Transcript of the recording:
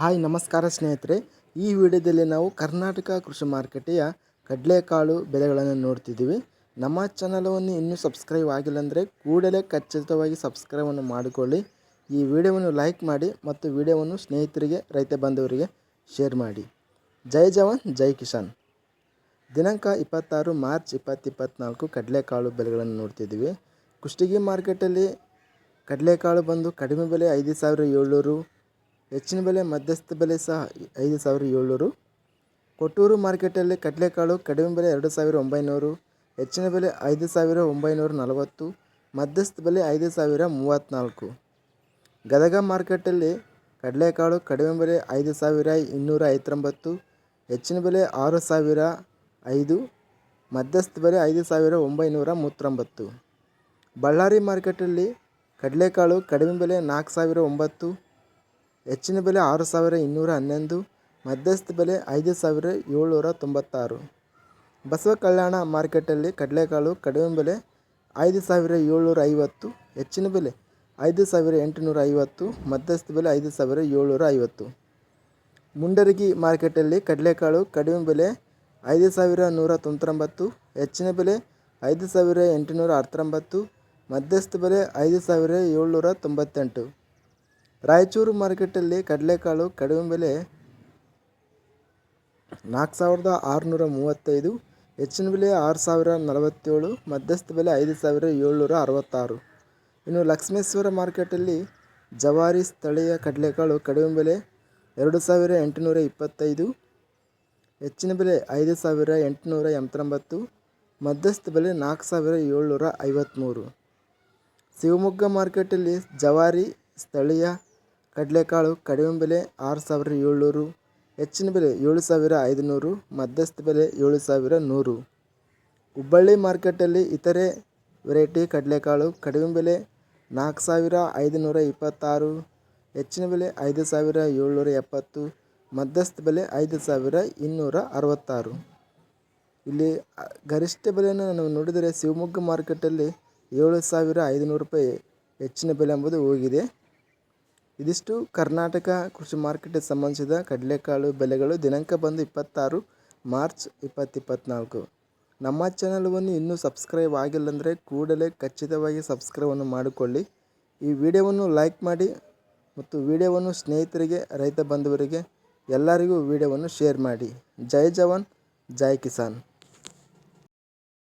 Hi, ನಮಸ್ಕಾರ ಸ್ನೇಹಿತರೆ. ಈ ವಿಡಿಯೋದಲ್ಲಿ ನಾವು ಕರ್ನಾಟಕ ಕೃಷಿ ಮಾರುಕಟ್ಟೆಯ ಕಡಲೆಕಾಳು ಬೆಲೆಗಳನ್ನು ನೋಡ್ತಿದ್ದೀವಿ. ನಮ್ಮ ಚಾನಲವನ್ನು ಇನ್ನೂ ಸಬ್ಸ್ಕ್ರೈಬ್ ಆಗಿಲ್ಲ ಅಂದರೆ ಕೂಡಲೇ ಖಚಿತವಾಗಿ ಸಬ್ಸ್ಕ್ರೈಬನ್ನು ಮಾಡಿಕೊಳ್ಳಿ. ಈ ವಿಡಿಯೋವನ್ನು ಲೈಕ್ ಮಾಡಿ ಮತ್ತು ವಿಡಿಯೋವನ್ನು ಸ್ನೇಹಿತರಿಗೆ, ರೈತ ಬಾಂಧವರಿಗೆ ಶೇರ್ ಮಾಡಿ. ಜೈ ಜವಾನ್, ಜೈ ಕಿಸಾನ್. ದಿನಾಂಕ ಇಪ್ಪತ್ತಾರು ಮಾರ್ಚ್ ಇಪ್ಪತ್ತು ಇಪ್ಪತ್ತ್ನಾಲ್ಕು ಕಡಲೆಕಾಳು ಬೆಲೆಗಳನ್ನು ನೋಡ್ತಿದ್ದೀವಿ. ಕುಷ್ಟಗಿ ಮಾರ್ಕೆಟಲ್ಲಿ ಕಡಲೆಕಾಳು ಬಂದು ಕಡಿಮೆ ಬೆಲೆ ಐದು ಸಾವಿರ ಏಳ್ನೂರು ಹೆಚ್ಚಿನ ಬೆಲೆ, ಮಧ್ಯಸ್ಥ ಬೆಲೆ ಸಹ ಐದು ಸಾವಿರ ಏಳ್ನೂರು. ಕೊಟ್ಟೂರು ಮಾರ್ಕೆಟಲ್ಲಿ ಕಡಲೆಕಾಳು ಕಡಿಮೆ ಬೆಲೆ ಎರಡು ಸಾವಿರ ಒಂಬೈನೂರು, ಹೆಚ್ಚಿನ ಬೆಲೆ ಐದು ಸಾವಿರ ಒಂಬೈನೂರ ನಲವತ್ತು, ಮಧ್ಯಸ್ಥ ಬೆಲೆ ಐದು ಸಾವಿರ ಮೂವತ್ತ್ನಾಲ್ಕು. ಗದಗ ಮಾರ್ಕೆಟಲ್ಲಿ ಕಡಲೆಕಾಳು ಕಡಿಮೆ ಬೆಲೆ ಐದು ಸಾವಿರ ಇನ್ನೂರ ಐವತ್ತೊಂಬತ್ತು, ಹೆಚ್ಚಿನ ಬೆಲೆ ಆರು ಸಾವಿರ ಐದು, ಮಧ್ಯಸ್ಥ ಬೆಲೆ ಐದು ಸಾವಿರ ಒಂಬೈನೂರ ಮೂವತ್ತೊಂಬತ್ತು. ಬಳ್ಳಾರಿ ಮಾರ್ಕೆಟಲ್ಲಿ ಕಡಲೆಕಾಳು ಕಡಿಮೆ ಬೆಲೆ ನಾಲ್ಕು ಸಾವಿರ ಒಂಬತ್ತು ಹೆಚ್ಚಿನ ಬೆಲೆ ಆರು ಸಾವಿರ ಇನ್ನೂರ ಹನ್ನೊಂದು ಮಧ್ಯಸ್ಥ ಬೆಲೆ ಐದು ಸಾವಿರ ಏಳ್ನೂರ ತೊಂಬತ್ತಾರು. ಬಸವ ಕಲ್ಯಾಣ ಮಾರ್ಕೆಟಲ್ಲಿ ಕಡಲೆಕಾಳು ಕಡಿಮೆ ಬೆಲೆ ಐದು ಸಾವಿರ ಏಳ್ನೂರ ಐವತ್ತು, ಹೆಚ್ಚಿನ ಬೆಲೆ ಐದು ಸಾವಿರ ಎಂಟುನೂರ ಐವತ್ತು ಮಧ್ಯಸ್ಥ ಬೆಲೆ ಐದು ಸಾವಿರ ಏಳ್ನೂರ ಐವತ್ತು. ಮುಂಡರಗಿ ಮಾರ್ಕೆಟಲ್ಲಿ ಕಡಲೆಕಾಳು ಕಡಿಮೆ ಬೆಲೆ ಐದು ಸಾವಿರ ನೂರ ತೊಂಬತ್ತೊಂಬತ್ತು, ಹೆಚ್ಚಿನ ಬೆಲೆ ಐದು ಸಾವಿರ ಎಂಟುನೂರ ಹತ್ತೊಂಬತ್ತು ಮಧ್ಯಸ್ಥ ಬೆಲೆ ಐದು ಸಾವಿರ ಏಳ್ನೂರ ತೊಂಬತ್ತೆಂಟು. ರಾಯಚೂರು ಮಾರ್ಕೆಟಲ್ಲಿ ಕಡಲೆಕಾಳು ಕಡಿಮೆ ಬೆಲೆ ನಾಲ್ಕು ಸಾವಿರದ ಆರುನೂರ ಮೂವತ್ತೈದು, ಹೆಚ್ಚಿನ ಬೆಲೆ ಆರು ಸಾವಿರ ನಲವತ್ತೇಳು, ಮಧ್ಯಸ್ಥ ಬೆಲೆ ಐದು ಸಾವಿರ ಏಳ್ನೂರ ಅರವತ್ತಾರು. ಇನ್ನು ಲಕ್ಷ್ಮೇಶ್ವರ ಮಾರ್ಕೆಟಲ್ಲಿ ಜವಾರಿ ಸ್ಥಳೀಯ ಕಡಲೆಕಾಳು ಕಡಿಮೆ ಬೆಲೆ ಎರಡು ಸಾವಿರ ಎಂಟುನೂರ ಇಪ್ಪತ್ತೈದು, ಹೆಚ್ಚಿನ ಬೆಲೆ ಐದು ಸಾವಿರ ಎಂಟುನೂರ ಎಂಬತ್ತೊಂಬತ್ತು, ಮಧ್ಯಸ್ಥ ಬೆಲೆ ನಾಲ್ಕು ಸಾವಿರ ಏಳ್ನೂರ ಐವತ್ತ್ಮೂರು ಶಿವಮೊಗ್ಗ ಮಾರ್ಕೆಟಲ್ಲಿ ಜವಾರಿ ಸ್ಥಳೀಯ ಕಡಲೆಕಾಳು ಕಡಿಮೆ ಬೆಲೆ ಆರು ಸಾವಿರ ಏಳ್ನೂರು, ಹೆಚ್ಚಿನ ಬೆಲೆ ಏಳು ಸಾವಿರ ಐದುನೂರು, ಮಧ್ಯಸ್ಥ ಬೆಲೆ ಏಳು ಸಾವಿರ ನೂರು. ಹುಬ್ಬಳ್ಳಿ ಮಾರ್ಕೆಟಲ್ಲಿ ಇತರೆ ವೆರೈಟಿ ಕಡಲೆಕಾಳು ಕಡಿಮೆ ಬೆಲೆ ನಾಲ್ಕು ಸಾವಿರ ಐದುನೂರ ಇಪ್ಪತ್ತಾರು, ಹೆಚ್ಚಿನ ಬೆಲೆ ಐದು ಸಾವಿರ ಏಳ್ನೂರ ಎಪ್ಪತ್ತು, ಮಧ್ಯಸ್ಥ ಬೆಲೆ ಐದು ಸಾವಿರ ಇನ್ನೂರ ಅರವತ್ತಾರು. ಇಲ್ಲಿ ಗರಿಷ್ಠ ಬೆಲೆಯನ್ನು ನಾವು ನೋಡಿದರೆ ಶಿವಮೊಗ್ಗ ಮಾರ್ಕೆಟಲ್ಲಿ ಏಳು ಸಾವಿರ ಐದುನೂರು ರೂಪಾಯಿ ಹೆಚ್ಚಿನ ಬೆಲೆ ಎಂಬುದು ಹೋಗಿದೆ. ಇದಿಷ್ಟು ಕರ್ನಾಟಕ ಕೃಷಿ ಮಾರ್ಕೆಟ್ಗೆ ಸಂಬಂಧಿಸಿದ ಕಡಲೆಕಾಳು ಬೆಲೆಗಳು ದಿನಾಂಕ ಬಂದು ಇಪ್ಪತ್ತಾರು ಮಾರ್ಚ್ ಇಪ್ಪತ್ತು ಇಪ್ಪತ್ತ್ನಾಲ್ಕು ನಮ್ಮ ಚಾನಲ್ವನ್ನು ಇನ್ನೂ ಸಬ್ಸ್ಕ್ರೈಬ್ ಆಗಿಲ್ಲ ಅಂದರೆ ಕೂಡಲೇ ಖಚಿತವಾಗಿ ಸಬ್ಸ್ಕ್ರೈಬನ್ನು ಮಾಡಿಕೊಳ್ಳಿ. ಈ ವಿಡಿಯೋವನ್ನು ಲೈಕ್ ಮಾಡಿ ಮತ್ತು ವಿಡಿಯೋವನ್ನು ಸ್ನೇಹಿತರಿಗೆ, ರೈತ ಬಂಧುವರಿಗೆ ಎಲ್ಲರಿಗೂ ವಿಡಿಯೋವನ್ನು ಶೇರ್ ಮಾಡಿ. ಜೈ ಜವಾನ್, ಜೈ ಕಿಸಾನ್.